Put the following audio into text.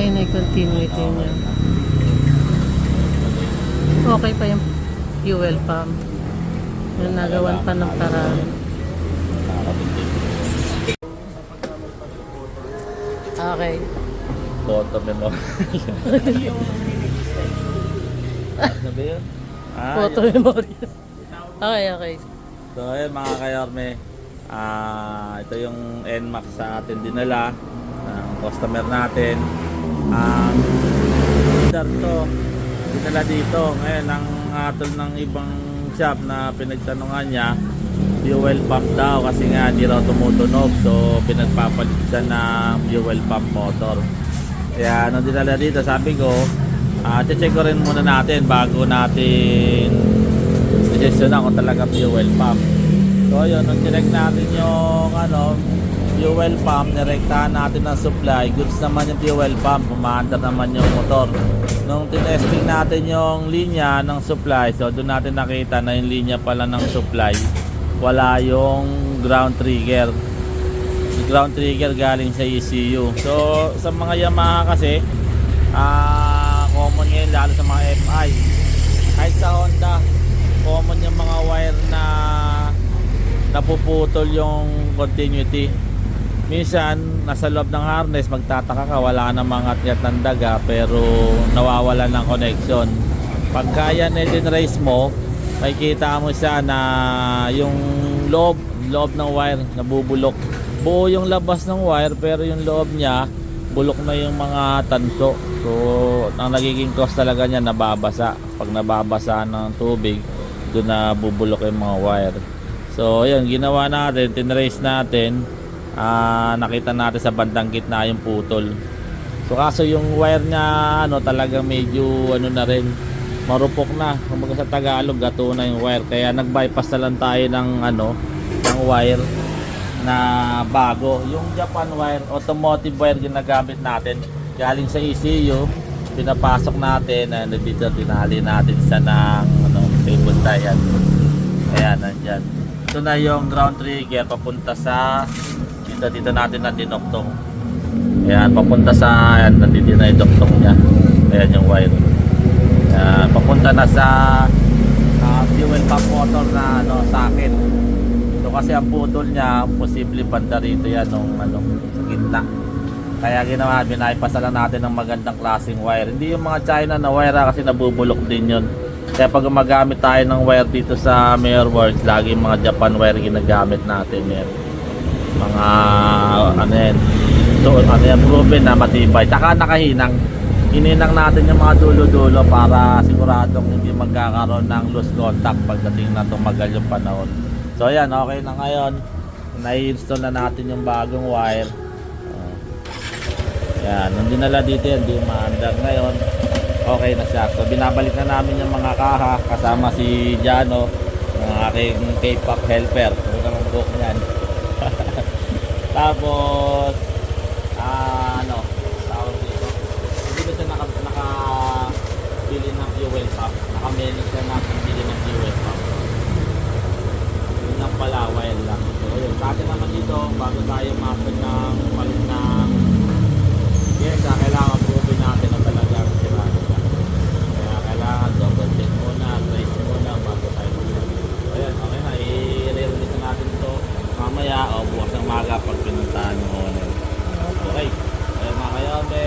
Ayun ay continuity niya. Okay pa yung fuel pump. Yung nagawan pa ng paraan. Okay. Bottom mo. Ano ba yun? Ah, Photo memory. okay, okay. So, ayun mga kayorme. Ah, ito yung NMAX sa atin dinala ng customer natin. Ang order to, dinala dito. Ngayon, ang atol ng ibang shop na pinagtanungan niya, fuel pump daw kasi nga hindi raw tumutunog. So pinagpapalit siya ng fuel pump motor. Kaya nung dinala dito, sabi ko, ah check ko rin muna natin bago natin suggestion na kung talaga fuel pump. So yun, nung direct natin yung ano, fuel pump, nirektahan natin ng supply, goods naman yung fuel pump, umaandar naman yung motor. Nung tinesting natin yung linya ng supply, so doon natin nakita na yung linya pala ng supply, wala yung ground trigger. Yung ground trigger galing sa ECU. So sa mga Yamaha kasi, ah common ngayon lalo sa mga FI. Kahit sa Honda, common yung mga wire na napuputol yung continuity. Minsan, nasa loob ng harness, magtataka ka, wala na mga tiyat ng daga, pero nawawala ng connection. Pagka yan din race mo, makikita mo siya na yung loob, loob ng wire, nabubulok. Buo yung labas ng wire, pero yung loob niya, bulok na yung mga tanso. So, ang nagiging cause talaga niya, nababasa. Pag nababasa ng tubig, doon na bubulok yung mga wire. So, yun, ginawa natin, tinrace natin, ah nakita natin sa bandang gitna yung putol. So, kaso yung wire niya, ano, talagang medyo, ano na rin, marupok na. Kumbaga sa Tagalog, gato na yung wire. Kaya nag-bypass na lang tayo ng, ano, ng wire na bago. Yung Japan wire, automotive wire ginagamit natin. Galing sa ECU, pinapasok natin, and dito tinali natin sa ng, ano, cable tie yan. Ayan, nandyan. Ito na yung ground trigger papunta sa dito dito natin na dinoktong. Ayan, papunta sa ayan, nandito na yung doktong niya. Ayan yung wire. Ayan, papunta na sa ah, fuel pump motor na ano, sa akin. So kasi ang putol niya, posible banda rito yan nung ano, sa gitna. Kaya ginawa, binaypasa lang natin ng magandang klaseng wire. Hindi yung mga China na wire ah, kasi nabubulok din yun. Kaya pag gumagamit tayo ng wire dito sa Mayor Works, lagi mga Japan wire ginagamit natin yan. Mga ano yan, so, ano yan, proven na matibay. Tsaka nakahinang. Hininang natin yung mga dulo-dulo para siguradong hindi magkakaroon ng loose contact pagdating na tumagal yung panahon. So ayan, okay na ngayon. Na-install na natin yung bagong wire. Uh, yan, nung dito yan, di maandar ngayon. Okay na siya. So binabalik na namin yung mga kaha kasama si Jano, ang aking K-pop helper. Ito naman book niyan. Tapos, ah, ano, tawag dito. Hindi ba siya naka, naka bili ng fuel pump? Naka-menu siya na bili ng fuel pump. Yun lang pala, wire lang. So, yun. Sa atin naman dito, bago tayo mapin ng mamaya o bukas ng maga pag pinuntahan nyo. Okay. Kaya mga kayote,